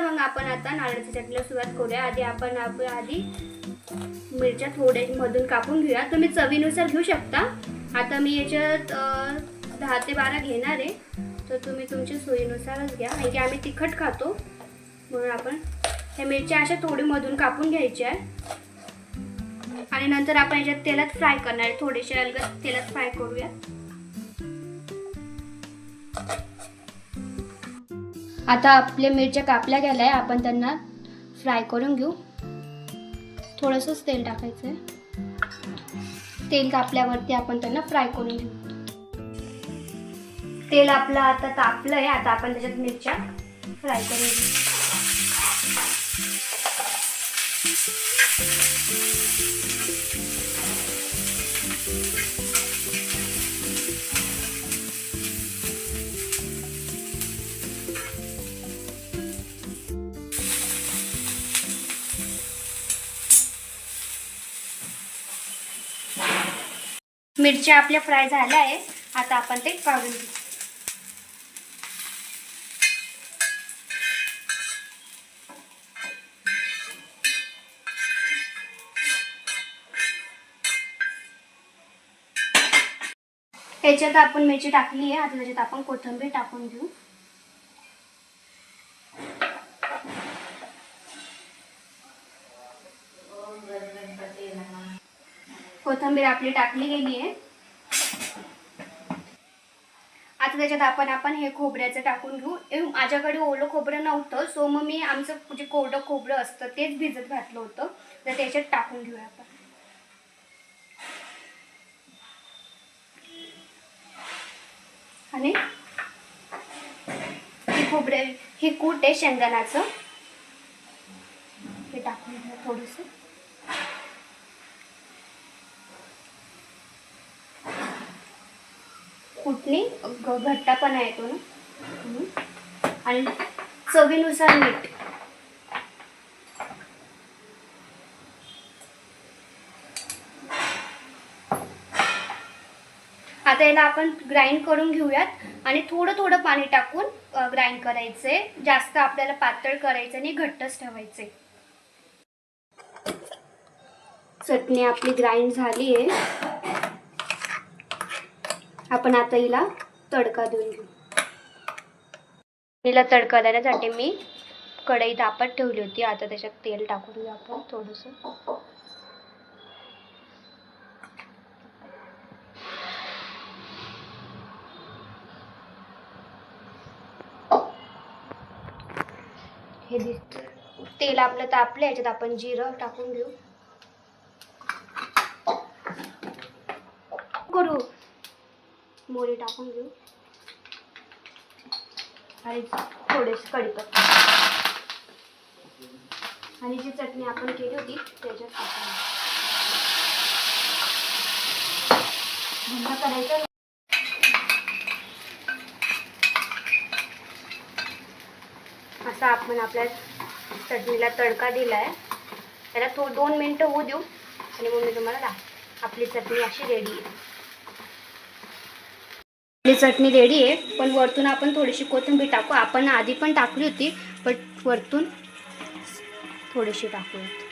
तर मग आपण आता नारळाच्या चटणीला सुरुवात करूया. आधी आपण आपण आधी मिरच्या थोडे मधून कापून घेऊया. तुम्ही चवीनुसार घेऊ शकता. आता मी याच्यात दहा ते बारा घेणार आहे. तर तुम्ही तुमच्या सोयीनुसारच घ्या. कारण की आम्ही तिखट खातो. म्हणून आपण ह्या मिरच्या अशा थोडी मधून कापून घ्यायच्या आहे आणि नंतर आपण याच्यात तेलात फ्राय करणार आहे. थोडेसे अलगद तेलात फ्राय करूया आता आपल्या मिरच्या कापल्या गेल्या आहे आपण त्यांना फ्राय करून घेऊ. थोडंसंच तेल टाकायचं आहे तेल कापल्यावरती आपण त्यांना फ्राय करून घेऊ. तेल आपलं आता तापलं आहे आता आपण त्याच्यात मिरच्या फ्राय करून घेऊ. मिरच्या आपल्या फ्राय झाल्या आहे आता आपण ते काढून घेऊ. याच्यात आपण मिरची टाकली आहे. आता त्याच्यात आपण कोथिंबीर टाकून घेऊ. कोथिंबीर आपली टाकली गेली आहे. आता त्याच्यात आपण आपण हे खोबऱ्याचं टाकून घेऊ. माझ्याकडे ओलं खोबरं नव्हतं सो मग मी आमचं जे कोरडं खोबरं असतं तेच भिजत घातलं होतं. तर त्याच्यात टाकून घेऊया आपण. आणि हे खोबरे हे कूट आहे शेंगदाण्याचं. हे टाकून घ्या थोडंसं. कुठली? पण घट्टापणा येतो ना. आणि चवीनुसार मीठ. आता याला आपण ग्राइंड करून घेऊयात आणि थोडं थोडं पाणी टाकून ग्राइंड करायचंय. जास्त आपल्याला पातळ करायचं आणि घट्टच ठेवायचंय. चटणी आपली ग्राइंड झाली आहे आपण आता हिला तडका देऊन घेऊ. हिला तडका देण्यासाठी मी कढई तापत ठेवली होती. आता त्याच्यात तेल टाकून घेऊ आपण थोडंसं. हे दिस तेल आपलं तापलं याच्यात आपण जिरं टाकून घेऊ. करू. मोरी टाकून घेऊ. आणि थोडेसे कढीपत्ता. आणि जी चटणी आपण केली होती त्याच्यात टाकून करायचं असा आपण आपल्या चटणीला तडका दिला आहे त्याला थो दोन मिनटं होऊ देऊ. आणि मग मी तुम्हाला आपली चटणी अशी रेडी आहे. आपली चटणी रेडी आहे. पण वरतून आपण थोडीशी कोथिंबीर टाकू. आपण आधी पण टाकली होती बट वरतून थोडीशी टाकूया